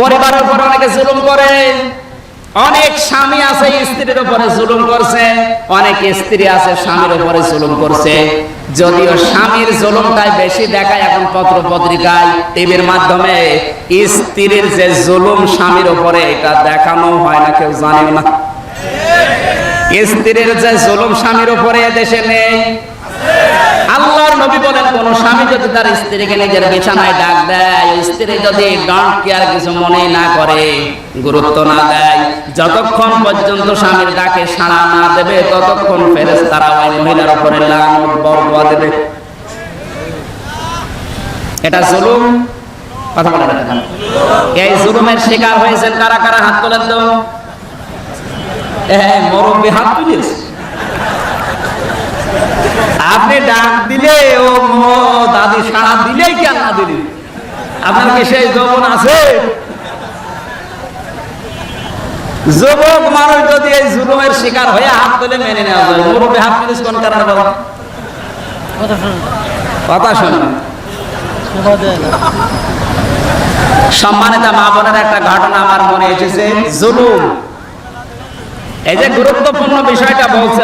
পরিবারের উপর অনেকে জুলুম করে। অনেক স্বামী আছে, স্ত্রীর উপরে জুলুম করছে। অনেক স্ত্রী আছে, স্বামীর উপরে জুলুম করছে। যদিও স্বামীর জুলুমটাই বেশি দেখায় এখন পত্র পত্রিকায়, টিভির মাধ্যমে। স্ত্রীর যে জুলুম স্বামীর উপরে, এটা দেখানো হয় না, কেউ জানে না। স্ত্রীর যে জুলুম স্বামীর উপরে দেশে নেই। নবী বলেন, কোন স্বামী যদি তার স্ত্রীকে নিজের বিছানায় ডাক দেয় স্ত্রী যদি ডন্ট কেয়ার কিছু মনে না করে? গুরুত্ব না দেয়। যতক্ষণ পর্যন্ত স্বামীর ডাকে সাড়া না দেবে, ততক্ষণ ফেরেস তারা ওই মহিলার উপরে লানত বরদোয়া দেবে। এটা জুলুম? কথা বলেন না এই জুলুমের শিকার হয়েছেন কারা কারা হাত তোলেন তো? হ্যাঁ মরব্বী হাত তুলিয়েছে আপনি ডাক দিলে ও দাদি সাড়া দিলেই কেন না দিলি আপনার কি সেই যৌবন আছে? যুবক মানুষ যদি এই জুলুমের শিকার হয়ে হাত তুলে মেনে নেওয়া যায় মুরব্বী হাত তুলিস কোন কারণে বাবা কথা শোনো সম্মানিত মা বোনের একটা ঘটনা আমার মনে এসেছে। জুলুম। এই যে গুরুত্বপূর্ণ বিষয়টা বলছে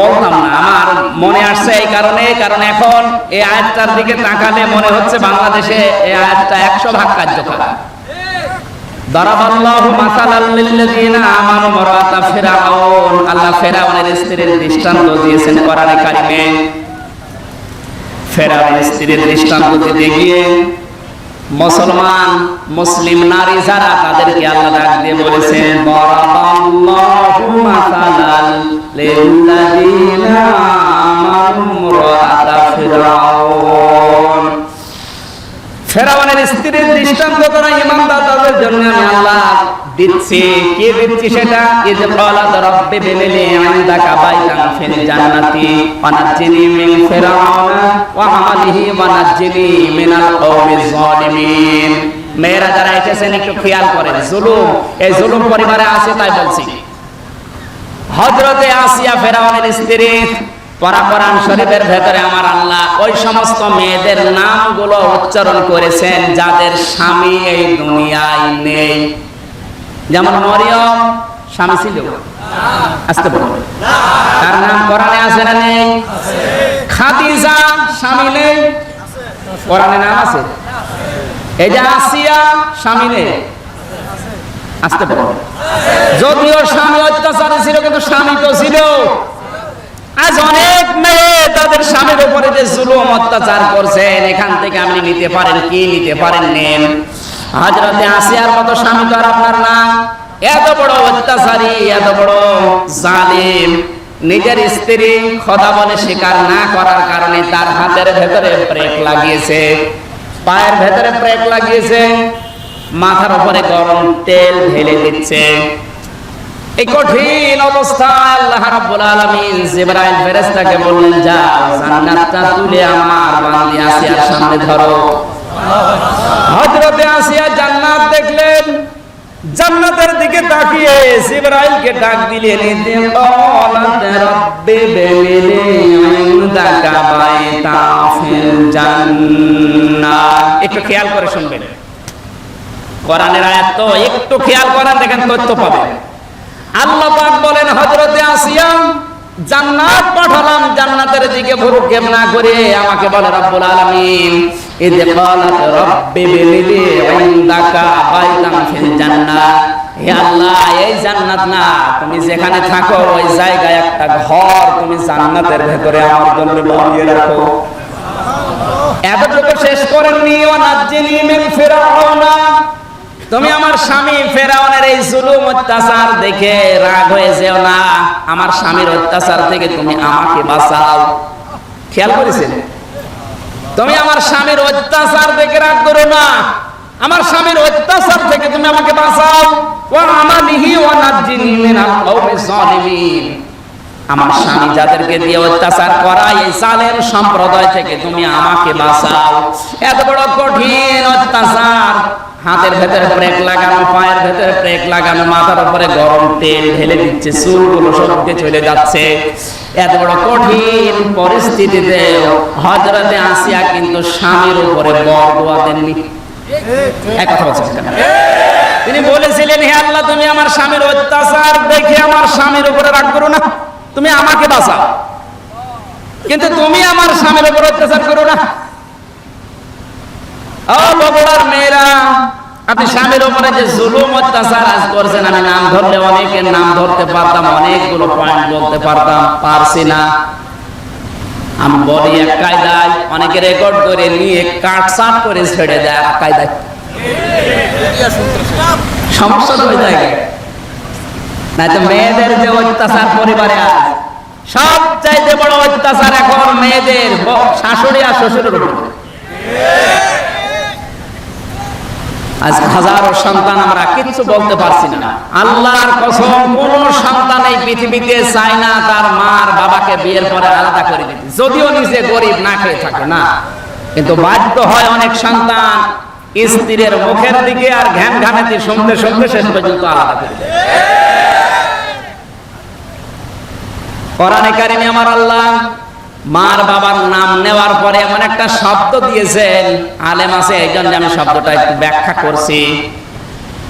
বললাম না। আমার মনে আসছে এই কারণে, কারণ এখন এই আয়াতটার দিকে তাকালে মনে হচ্ছে বাংলাদেশে এই আয়াতটা একশো ভাগ কার্যকর। দৃষ্টান্ত দিয়েছেন ফেরাউনের স্ত্রীর দৃষ্টান্ত দিতে গিয়ে মুসলমান, মুসলিম নারী যারা, তাদেরকে আল্লাহ ডাক দিয়ে বলেছেন বরাবাল্লাহু মাসালাল লিল্লাযিনা আমানু মারাতা ফিরআউন ফেরাউনের স্ত্রীর দৃষ্টান্ত করা ইমানদার তাদের জন্য আমি আল্লাহ দিচ্ছি। কি দিচ্ছি সেটা? এই যে কলাত রব্বে বেমেলে আইন্দাকা বাইতান ফিল জান্নাতি ওয়ানাজ্জিনি মিন ফিরাউনা ওয়া আমালিহি ওয়ানাজ্জিনি মিনাল কওমিজ জালিমিন মেয়েরা যারা এসেছেন, একটু খেয়াল করেন। জুলুম, এই জুলুম পরিবারে আছে তাই বলছি। হজরতে আসিয়া ফেরাউনের স্ত্রী পরা কোরআন শরীফের ভেতরে আমার আল্লাহ ওই সমস্ত মেয়েদের নামগুলো উচ্চারণ করেছেন, যাদের স্বামী এই দুনিয়ায় নেই। যেমন মরিয়ম, স্বামী ছিল আসতে তার নাম কোরআনে আছে না নেই? খাদিজা, স্বামী নেই? কোরআনে নাম আছে? এই যে আসিয়া, স্বামী নেই। আসতে বলুন যদিও স্বামী অত্যাচারী ছিল, কিন্তু স্বামী তো ছিল। আজ অনেক মেয়ে তাদের স্বামীর উপরে যে জুলুম অত্যাচার করছেন এখান থেকে আপনি নিতে পারেন কি, নিতে পারেন নেন হাজরাতে আসিয়ার মতো স্বামী তো আর আপনার না। এত বড় অত্যাচারী, এত বড় জালিম। নিজের স্ত্রী খোদা বলে স্বীকার না করার কারণে তার হাতের ভেতরে ব্রেক লাগিয়েছে। পায়ের ভেতরে ব্রেক লাগিয়েছে। মাথার উপরে গরম তেল ঢেলে দিচ্ছে। এই কঠিন অবস্থায় আল্লাহ রাব্বুল আলামিন জিবরাইল ফেরেশতাকে বললেন যাও জান্নাতটা তুলে আমার বান্দি আসিয়ার সামনে ধরো। হযরতে আসিয়া জান্নাত দেখলেন, জান্নাতের দিকে তাকিয়ে জিবরাইলকে ডাক দিলেন রাব্বি বিমিলি ইনদাকা বাইতা ফিল জান্নাহ একটু খেয়াল করে শুনবেন। কোরআনের আয়াত তো একটু খেয়াল করেন দেখেন তথ্য পাবেন। আল্লাহ পাক বলেন, হযরতে আসিয়া জান্নাত পাঠালাম, জান্নাতের দিকে ভ্রুক্ষেপ না করে আমাকে বলে, রব্বুল আলামিন, ইদ ক্বালাত রাব্বি বিলি ইনদাকা বাইতান ফিল জান্নাহ হে আল্লাহ, এই জান্নাত না, তুমি যেখানে থাকো, ওই জায়গায় একটা ঘর তুমি জান্নাতের ভেতরে আমার জন্য বানিয়ে রাখো। এতটুকু শেষ করেননি ওয়ানাজ্জিনি মিন ফিরাউনা। তুমি আমার স্বামী ফেরাউনের এই জুলুম অত্যাচার দেখে রাগ হয়ে যেও না। আমার স্বামীর অত্যাচার থেকে তুমি আমাকে বাঁচাও। খেয়াল করেছেন? তুমি আমার স্বামীর অত্যাচার দেখে রাগ করো না। আমার স্বামীর অত্যাচার থেকে তুমি আমাকে বাঁচাও। ওয়া আমালিহি ওয়া নাজ্জিনি মিনাল কওমিজ জালিমিন আমার স্বামী যাদেরকে দিয়ে অত্যাচার করায় এই জালেম সম্প্রদায় থেকে তুমি আমাকে বাঁচাও। এত বড় কঠিন অত্যাচার। হাতের ভেতরে ব্রেক লাগানো, পায়ের ভেতরে ব্রেক লাগানো, মাথার উপরে গরম তেল ঢেলে দিচ্ছে, চুলগুলো সবকে চলে যাচ্ছে। এত বড় কঠিন পরিস্থিতিতে হজরতে আসিয়া কিন্তু স্বামীর উপরে বর দোয়া দেননি কেন? চাইলেন হে আল্লাহ, তুমি আমার স্বামীর অত্যাচার দেখে আমার স্বামীর উপরে রাগ করো না। তুমি আমাকে বাঁচাও। কিন্তু তুমি আমার স্বামীর উপর অত্যাচার করো না। বগুড়ার মেয়েরা, আপনি স্বামীর উপরে যে জুলুম, অত্যাচার আজ করছেন, আমি নাম ধরলে অনেকের নাম ধরতে পারতাম, অনেকগুলো পয়েন্ট বলতে পারতাম, পারছি না। আমি বলি, এক কায়দায় অনেকে রেকর্ড করে নিয়ে কাট সাট করে ছেড়ে দেয় এক কায়দায়। সমস্যা হয়ে যায়। না তো মেয়েদের যে অত্যাচার পরিবারে সব চাইতে বড় অত্যাচার এখন মেয়েদের শাশুড়ি আর শ্বশুরের উপর। আজ হাজারো সন্তান আমরা কিচ্ছু বলতে পারছি না। আল্লাহর কসম কোন সন্তান এই পৃথিবীতে চায় না তার মার বাবাকে বিয়ের পরে আলাদা করে দিতে। যদিও নিজে গরিব না খেয়ে থাকে না। কিন্তু বাধ্য হয় অনেক সন্তান স্ত্রীর মুখের দিকে আর ঘ্যান ঘানাতি শুনতে শুনতে শেষ পর্যন্ত আলাদা করে দেয়। কোরআনে কারিমে আমার আল্লাহ মার বাবার নাম নেওয়ার পরে এমন একটা শব্দ দিয়েছেন। আলেম আছে, এই জন্য আমি শব্দটা একটু ব্যাখ্যা করছি।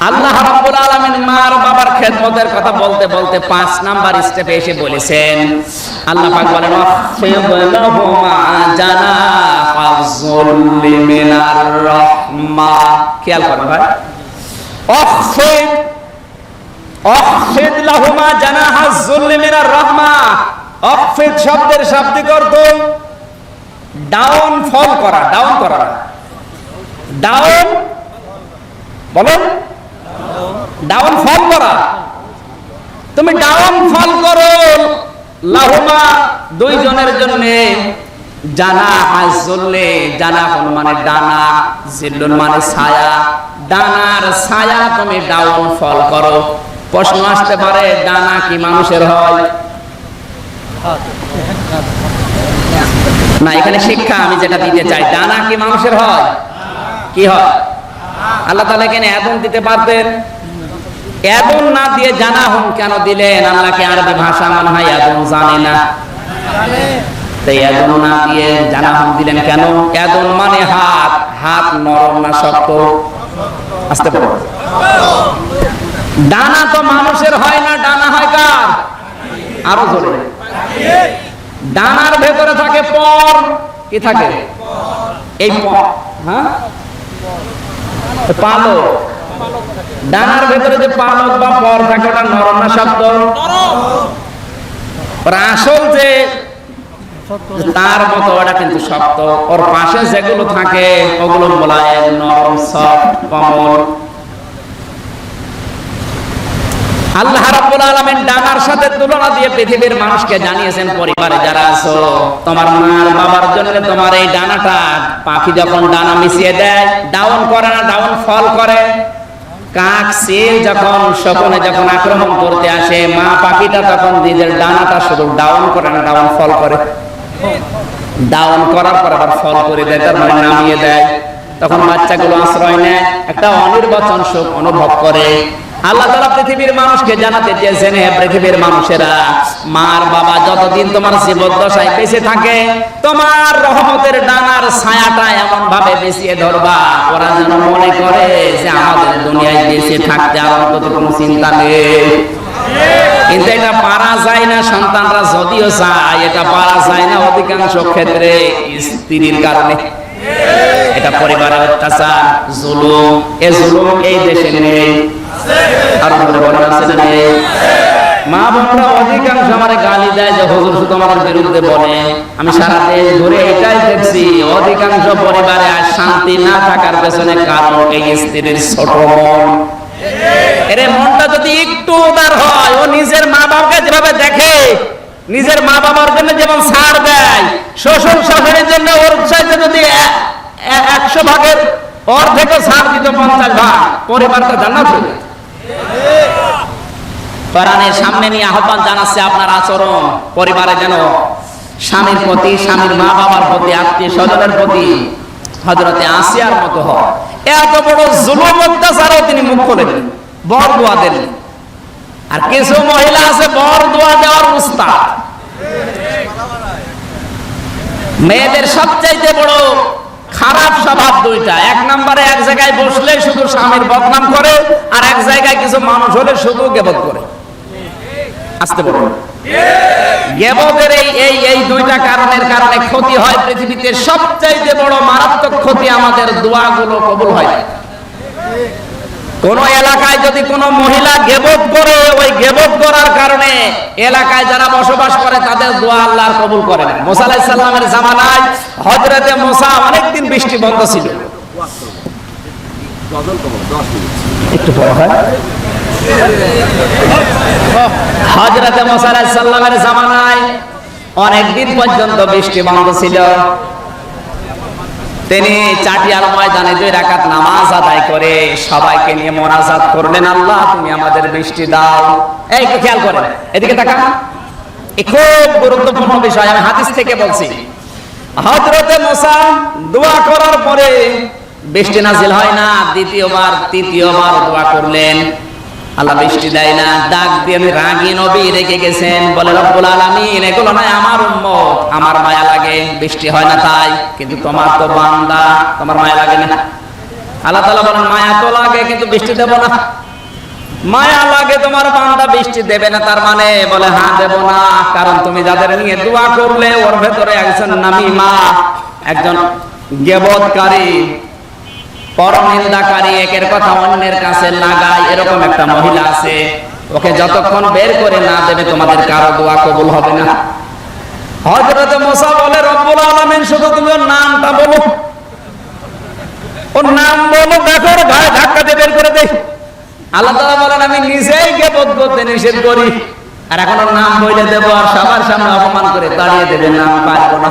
আল্লাহ রাব্বুল আলামিন মার বাবার খেদমতের কথা বলতে বলতে পাঁচ নাম্বার স্টেপে এসে বলেছেন, আল্লাহ পাক বলেন "ওয়াখফিদ লাহুমা জানাহাযুল্লি মিনার রাহমা। খেয়াল করেন ভাই। ওয়াখফিদ অখফিদ লাহুমা জানাহা যুল্লি মিনার রাহমা। অখফিদ শব্দের শাব্দিক অর্থ ডাউন ফল করা, ডাউন করা। ডাউন, বলুন। ডাউন ফল করা। তুমি ডাউন ফল করো, লাহুমা দুইজনের জন্য। জানা হাজলে জানা কোন মানে ডানা, জিল্লুন মানে ছায়া। ডানার ছায়া তুমি ডাউন ফল করো। প্রশ্ন আসতে পারে, ডানা কি মানুষের হয়? না, এখানে শিক্ষা আমি যেটা দিতে চাই, ডানা কি মানুষের হয়? কি হয়? আল্লাহ তালা এখানে এদন দিতে পারতেন। এদন না দিয়ে জানা হন কেন দিলেন? আল্লাহকে আরবি ভাষা মনে হয় এদন জানে না। তাই এদন না দিয়ে জানা হন দিলেন কেন? এদন মানে হাত। হাত নরম না শক্ত? আসতে পারো। ডানা তো মানুষের হয় না, ডানা হয় কার? আরও জোরে। ডানার ভেতরে থাকে পর, কি থাকে? এই হ্যাঁ? পালক। ডানার ভেতরে যে পালক বা পর থাকে, ওটা নরম আসল যে তার মতো, ওটা কিন্তু শক্ত। ওর পাশে যেগুলো থাকে, ওগুলো মোলায়েম, নরম, সফট, কমল। আল্লাহ রাব্বুল আলামিন সাথে তুলনা দিয়ে পৃথিবীর মানুষকে জানিয়েছেন, পরিবারে যারা আছো, তোমার মার বাবার জন্য তোমার এই ডানাটা, পাখি যখন ডানা মিশিয়ে দেয় ডাউন করে না ডাউন ফল করে? কাক সিল যখন যখন আক্রমণ করতে আসে, মা পাখিটা তখন নিজের ডানাটা শুধু ডাউন করে না ডাউন ফল করে। ডাউন করার পর আবার ফল করে দেয়, তার মানে নামিয়ে দেয়। তখন বাচ্চাগুলো আশ্রয় নেয়, একটা অনির্বাচন সুখ অনুভব করে। আল্লাহ তালা পৃথিবীর মানুষকে জানাতে চেয়েছেন, হে পৃথিবীর মানুষেরা, মার বাবা যতদিন তোমার জীবদ্দশায় বেঁচে থাকে, তোমার রহমতের ডানার ছায়াটা এমন ভাবে বেঁচিয়ে ধরবা। ওরা যেন মনে করে যে আমাদের দুনিয়ায় বেঁচে থাকতে আর অন্তত কোনো চিন্তা নেই। কিন্তু এটা পারা যায় না, সন্তানরা যদিও চায়, এটা পারা যায় না অধিকাংশ ক্ষেত্রে স্ত্রীর কারণে। এটা পরিবারের অত্যাচার, জুলুম এ জুলুম এই দেশে নেই। নিজের মা বাবাকে যেভাবে দেখে, নিজের মা বাবার জন্য যেমন ছাড় দেয়, শ্বশুর শাশুড়ির জন্য ওর চাইতে যদি একশো ভাগের অর্ধেকও ছাড় দিত পঞ্চাশ ভাগ, পরিবারটা জান্নাত হয়ে। কোরআনের সামনে নিয়ে আহ্বান জানাচ্ছে আপনার আচরণ। পরিবারে যেন স্বামীর প্রতি, স্বামীর মা বাবার প্রতি, আত্মীয় স্বজনের প্রতি হজরতে আসিয়ার মতো হয়। এত বড় জুলুম, অত্যাচারও তিনি মুখ খুলেন বর দোয়া দেন আর কিছু মহিলা আছে, বর দোয়া দেওয়ার উস্তাদ। মেয়েদের সবচাইতে বড় খারাপ স্বভাব দুইটা। এক নম্বরে এক জায়গায় বসলে শুধু স্বামীর বদনাম করে, আর এক জায়গায় কিছু মানুষ হলে শুধু গেবত করে। আসতে বলুন। গেবতের এই এই এই দুইটা কারণের কারণে ক্ষতি হয় পৃথিবীতে। সবচাইতে বড় মারাত্মক ক্ষতি আমাদের দোয়াগুলো কবুল হয়। কোন এলাকায় যদি কোন মহিলা গেবত করে, ওই গেবত করার কারণে এলাকায় যারা বসবাস করে, তাদের দোয়া আল্লাহ কবুল করে না। মোসা আলাইহিস সালামের জামানায় হযরতে মোসা অনেকদিন বৃষ্টি বন্ধ ছিল। একটু হযরতে মোসা আলাইহিস জামানায় অনেকদিন পর্যন্ত বৃষ্টি বন্ধ ছিল। তিনি চাটিয়াল ময়দানে দুই রাকাত নামাজ আদায় করে সবাইকে নিয়ে মোনাজাত করলেন, আল্লাহ, তুমি আমাদের বৃষ্টি দাও। এই একটু খেয়াল করেন, এদিকে তাকান। খুব গুরুত্বপূর্ণ বিষয়, আমি হাদিস থেকে বলছি। হযরতে মুসা দোয়া করার পরে বৃষ্টি নাজিল হয় না, দ্বিতীয়বার, তৃতীয়বার দোয়া করলেন। আল্লাহ বৃষ্টি দেয় না ডাক দিয়ে আমি রাগী নবী রেখে গেছেন। বলে, রব্বুল আলামিন, এগুলো নয় আমার উম্মত। আমার মায়া লাগে, বৃষ্টি হয় না তাই। কিন্তু তোমার তো বান্দা, তোমার মায়া লাগে না। আল্লাহ তাআলা বলেন, মায়া তো লাগে, কিন্তু বৃষ্টি দেব না। মায়া লাগে, তোমার বান্দা বৃষ্টি দেবে না, তার মানে বলে হ্যাঁ দেব না। কারণ তুমি যাদের নিয়ে দোয়া করলে, ওর ভেতরে একজন নামি মা, একজন গেবতকারী পরনিন্দাকারী একের কথা অন্যের কাছে লাগায়, এরকম একটা মহিলা আছে। ওকে যতক্ষণ বের করে না দেবে, তোমাদের কারও দোয়া কবুল হবে না। হযরত মুসা বলে, রব্বুল আলামিন, শুধু তুমি ওর নামটা বলো। ওর নাম বলো, দেখো গায়ে ধাক্কা দিয়ে বের করে দেই। আল্লাহ তাআলা বলেন, আমি নিজেই গেবত করতে নিষেধ করি। আর এখন ওর নাম বইলে দেবো, আর সবার সামনে অপমান করে তাড়িয়ে দেবে, নাম পারব না।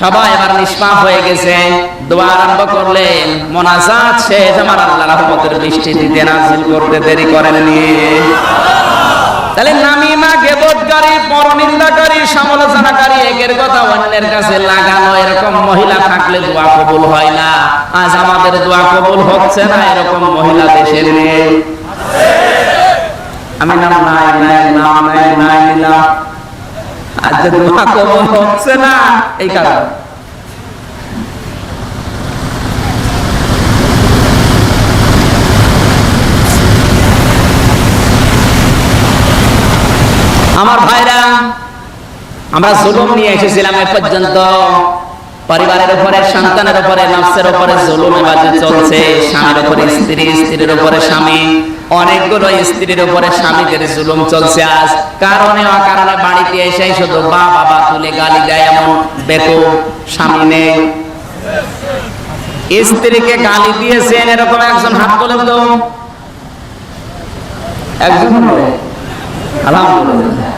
সবাই এবার নিষ্পাপ হয়ে গেছে। দোয়া আরম্ভ করলেন। মোনাজাত শেষ। আমার আল্লাহ রহমতের বৃষ্টি দিতে নাজিল করতে দেরি করেননি। তাহলে নামিমা গেবতকারী পরনিন্দাকারী, সমালোচনাকারী, একের কথা অন্যের কাছে লাগানো এরকম মহিলা থাকলে দোয়া কবুল হয় না। আজ আমাদের দোয়া কবুল হচ্ছে না এরকম মহিলা দেশের নেই আমি নাম নাই নাই, নাম নাই নাই নিলাম কবুল হচ্ছে না এই কারণ। আমার ভাইরা আমরা জুলুম নিয়ে এসেছিলাম এ পর্যন্ত। পরিবারের উপরে, সন্তানের উপরে, নফসের উপরে জুলুম এবার যে চলছে, স্বামীর উপরে স্ত্রী, স্ত্রীর উপরে স্বামী, অনেকগুলো স্ত্রীর উপরে স্বামীদের জুলুম চলছে আজ। কারণে, অকারণে বাড়িতে এসে শুধু বা বাবা তুলে গালি দেয় এমন বেকু স্বামী নেই। স্ত্রীকে গালি দিয়েছেন এরকম একজন হাত তোলেন তো। একজন আলহামদুলিল্লাহ।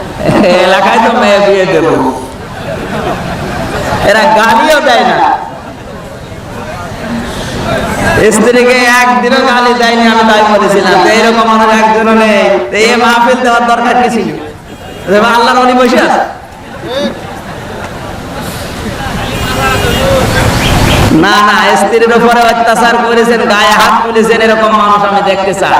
এলাকায় তো মেয়ে বিয়ে দেব। এরা গালিও দেয় না। স্ত্রীকে একদিনও গালি দেয়নি, আমি তাই বলেছিলাম। তো এরকম আমার একজনও নেই। এই মাহফিল দেওয়ার দরকার কি ছিল? আল্লাহর অলি বসে আছে। না না, স্ত্রীর উপরে অত্যাচার করেছেন, গায়ে হাত তুলেছেন, এরকম মানুষ আমি দেখতে চাই।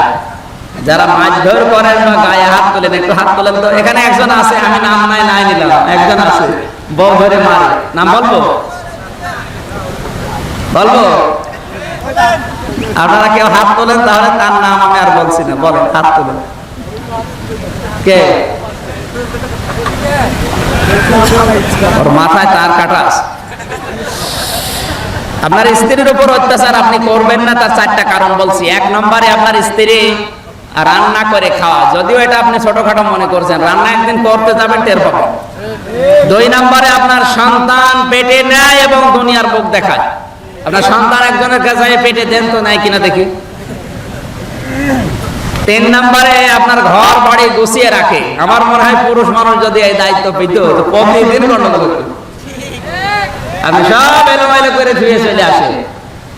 যারা মাছ ধর করেন বা গায়ে হাত তোলেন, একটু হাত তোলেন তো। এখানে একজন আছে, আমি নাম নাই নাই নিলাম। একজন আছে। বউ ধরে মারে। নাম বলব? বলব। আপনারা কেউ হাত তোলেন তাহলে তার নাম আমি আর বলছি না। বলেন হাত তোলেন। কে? ওর মাথায় তার কাটা আছে। আপনার স্ত্রীর উপর অত্যাচার আপনি করবেন না তার চারটা কারণ বলছি। এক নম্বরে আপনার স্ত্রী রান্না করে খাওয়া। যদিও এটা আপনি ছোটখাটো মনে করছেন, রান্না একদিন করতে যাবেন, টের পাবেন। দুই নম্বরে আপনার সন্তান পেটে নেয় এবং দুনিয়ার মুখ দেখায়। আপনার সন্তান একজনের কাছে পেটে দেন তো নাই কিনা দেখি। তিন নম্বরে আপনার ঘর বাড়ি গুছিয়ে রাখে। আমার মনে হয় পুরুষ মানুষ যদি এই দায়িত্ব পেত, তো প্রতিদিন গন্ডগোল আপনি সব এলোমেলো করে ধুয়ে চলে আসে।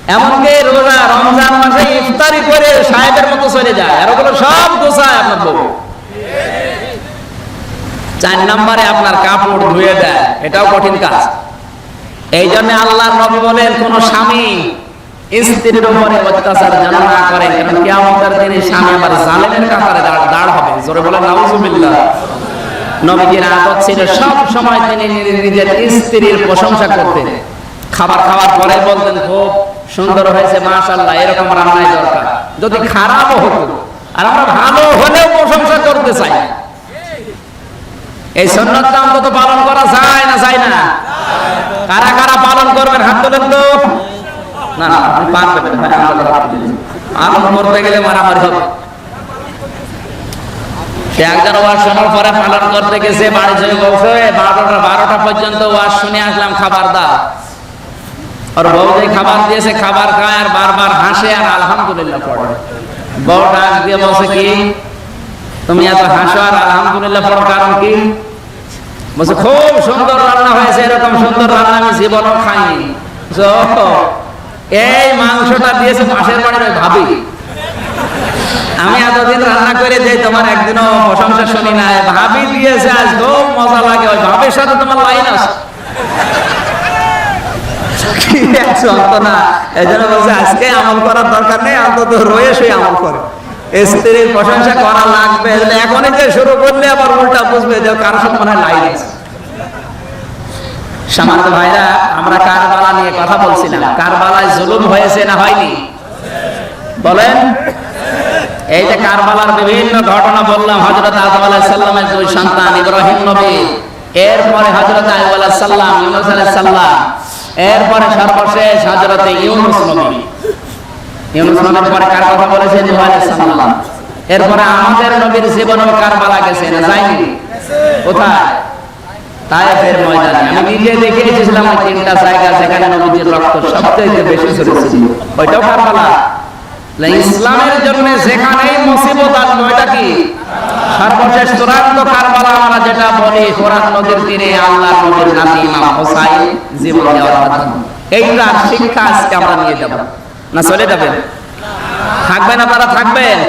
এমনকি রোজা, রমজান মাসে ইফতারি করে সাহেবের মতো চলে যায়। আর ওগুলো সব আপনার বউ। চার নম্বরে আপনার কাপড় ধুয়ে দেয়। এটাও কঠিন কাজ। এই জন্য আল্লাহর নবী বলেন, কোন স্বামী স্ত্রীর উপরে অত্যাচার যেন না করে, কারণ স্বামী জালেমের দাঁড় হবে। জোরে বলে নাউজুবিল্লাহ। আদত ছিল, সব সময় তিনি নিজের স্ত্রীর প্রশংসা করতেন। খাবার খাওয়ার পরে বলতেন, খুব সুন্দর হয়েছে, মাশাআল্লাহ, এরকম রান্নাই দরকার। যদি খারাপও হতো, আর আমরা ভালো হলেও প্রশংসা করতে চাই। এই সন্ন্যতটা অন্তত পালন করা যায় না যায় না? কারা কারা পালন করবেন, হাত তোলেন তো। না না, আপনি পারবেন। পালন করতে গেলে মারামারি হবে। সে একজন ওয়াজ শোনার পরে পালন করতে গেছে, বাড়ি চলে বলছে বারোটা বারোটা পর্যন্ত ওয়াজ শুনে আসলাম খাবার দাও আর বউ যে খাবার দিয়েছে, খাবার খায় আর বারবার হাসে আর আলহামদুলিল্লাহ পড়ে। বউ ডাক দিয়ে বলছে কি, তুমি এত হাসো আর আলহামদুলিল্লাহ পড়ো, কারণ কি? বলছে, খুব সুন্দর রান্না হয়েছে, এরকম সুন্দর রান্না আমি জীবনও খাইনি। এই মাংসটা দিয়েছে পাশের বাড়ির ভাবি। আমি এতদিন রান্না করে যাই তোমার একদিনও প্রশংসা শুনি না ভাবি দিয়েছে, আজ খুব মজা লাগে, ওই ভাবির সাথে তোমার লাইন আছে। জন্য বলছে, আজকে আমল করার দরকার নেই অন্তত রয়ে আমল করে। স্ত্রীর প্রশংসা করা লাগবে। যে শুরু করলে আবার উল্টা বুঝবে যে কারও সামান্য ভাইরা, আমরা কারবালা নিয়ে কথা বলছিলাম। কারবালায় জুলুম হয়েছে না হয়নি? বলেন। এই যে কারবালার বিভিন্ন ঘটনা বললাম হজরত আদম আলাইহিস সালামের দুই সন্তান ইব্রাহিম নবী। এরপরে হযরত আইয়ুব আলাইহিস সালাম, ইউনূস আলাইহিস সালাম এরপরে সর্বশেষ হযরত ইউনূস নবী। ইউনূস নবীর পরে কার কথা বলেছেন? নূহ আলাইহিস সালাম এরপরে আমাদের নবীর জীবনেও কারবালা গেছে? না যায়নি কোথায়? তায়েফের ময়দানে। আমি নিজে দেখে এসেছিলাম ওই তিনটা জায়গা যেখানে নবীজির রক্ত সবচেয়ে বেশি ঝরেছিল। ওইটাও কারবালা ইসলামের জন্য যেখানেই মুসিবত আসবে, ওইটা কি? সর্বশেষ চূড়ান্ত কারবালা আমরা যেটা বলি, কোরআন নদীর তীরে আল্লাহ নবীর নাতি ইমাম হোসাইন জীবন দেওয়ার মাধ্যমে। এইটা শিক্ষা আজকে আমরা নিয়ে যাব। না, চলে যাবেন? থাকবেন আপনারা? থাকবেন?